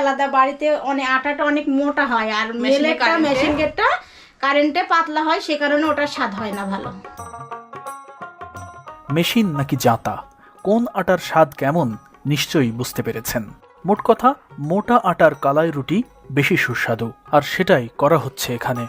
আলাদা বাড়িতে অনেক আটাটা অনেক মোটা হয় আর মেলেরটা? মেশিন গেটটা কারেন্টে পাতলা হয় সে কারণে ওটার স্বাদ হয় না ভালো। মেশিন নাকি জাঁতা? কোন আটার স্বাদ কেমন? নিশ্চয়ই বুঝতে পেরেছেন। মোট কথা মোটা আটার কালাই রুটি বেশি সুস্বাদু আর সেটাই করা হচ্ছে এখানে।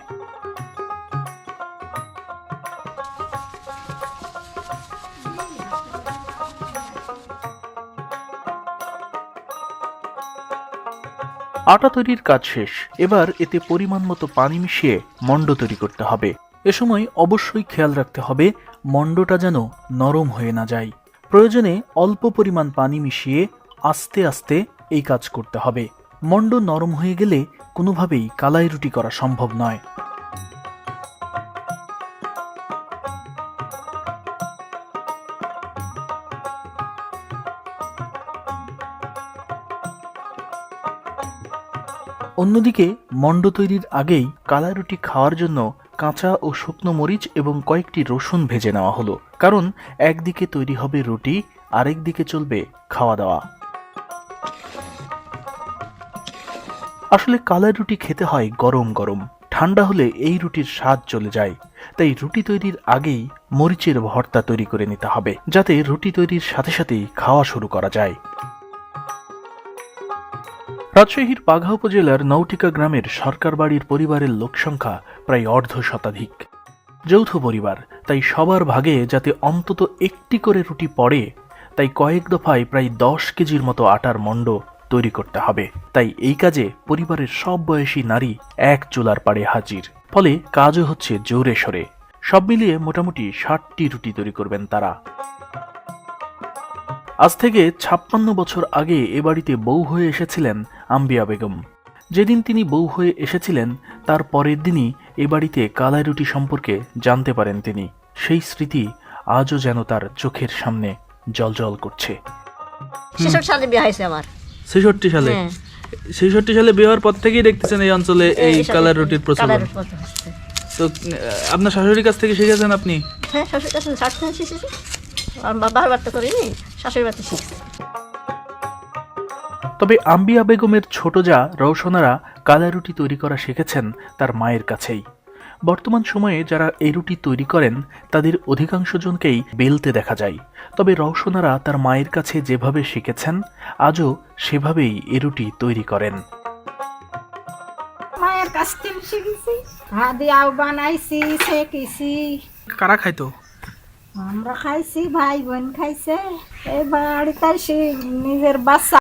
আটা তৈরির কাজ শেষ। এবার এতে পরিমাণ মতো পানি মিশিয়ে মণ্ড তৈরি করতে হবে। এ সময় অবশ্যই খেয়াল রাখতে হবে, মণ্ডটা যেন নরম হয়ে না যায়। প্রয়োজনে অল্প পরিমাণ পানি মিশিয়ে আস্তে আস্তে এই কাজ করতে হবে। মণ্ড নরম হয়ে গেলে কোনোভাবেই কালাই রুটি করা সম্ভব নয়। অন্যদিকে মণ্ড তৈরির আগেই কালাই রুটি খাওয়ার জন্য কাঁচা ও শুকনো মরিচ এবং কয়েকটি রসুন ভেজে নেওয়া হলো। কারণ, একদিকে তৈরি হবে রুটি আরেক দিকে চলবে খাওয়া দাওয়া আসলে কালাই রুটি খেতে হয় গরম গরম। ঠান্ডা হলে এই রুটির স্বাদ চলে যায়। তাই রুটি তৈরির আগেই মরিচের ভর্তা তৈরি করে নিতে হবে, যাতে রুটি তৈরির সাথে সাথেই খাওয়া শুরু করা যায়। রাজশাহীর বাঘা উপজেলার নৌটিকা গ্রামের সরকার বাড়ির পরিবারের লোকসংখ্যা প্রায় অর্ধ শতাধিক। যৌথ পরিবার, তাই সবার ভাগে যাতে অন্তত একটি করে রুটি পড়ে, তাই কয়েক দফায় প্রায় দশ কেজির মতো আটার মণ্ড তৈরি করতে হবে। তাই এই কাজে পরিবারের সব বয়সী নারী এক চুলার পাড়ে হাজির। ফলে কাজও হচ্ছে জোরে সরে। সব মিলিয়ে মোটামুটি ষাটটি রুটি তৈরি করবেন তারা। আজ থেকে ছাপ্পান্ন বছর আগে এ বাড়িতে বউ হয়ে এসেছিলেন আম্বিয়া বেগম। যেদিন তিনি বউ হয়ে এসেছিলেন তার পরের দিনই এ বাড়িতে কালাই রুটি সম্পর্কে জানতে পারেন তিনি। সেই স্মৃতি আজও যেন তার চোখের সামনে জলজল করছে। ছেষট্টি সালে বিয়ে হয়েছে আমার। ছেষট্টি সালে? হ্যাঁ। ছেষট্টি সালে বিয়ে হওয়ার পর থেকেই দেখতেছেন এই অঞ্চলে এই এই কালার রুটির প্রচলন। তো আপনার শাশুড়ির কাছ থেকে শিখেছেন আপনি? হ্যাঁ শ্বশুর কাছে ষাট থেকে শিখেছি। আর বাবার বাড়িতে করিনি। শাশুড়ি বাড়িতে শিখেছি। তবে আম্বিয়া বেগমের ছোট যা রওশনারা কালা রুটি তৈরি করা শিখেছেন তার মায়ের কাছেই। বর্তমান সময়ে যারা এই রুটি তৈরি করেন তাদের অধিকাংশ জনকেই বেলতে দেখা যায়। তবে রওশনারা তার মায়ের কাছে যেভাবে শিখেছেন আজও সেভাবেই এ রুটি তৈরি করেন। মায়ের কাছ থেকে শিখেছি। হাদিয়াও বানাইছি শেখেছি। কারা খাইতো? আমরা খাইছি ভাই বোন খাইছে। এই বাড়িতে নিজের বাচ্চা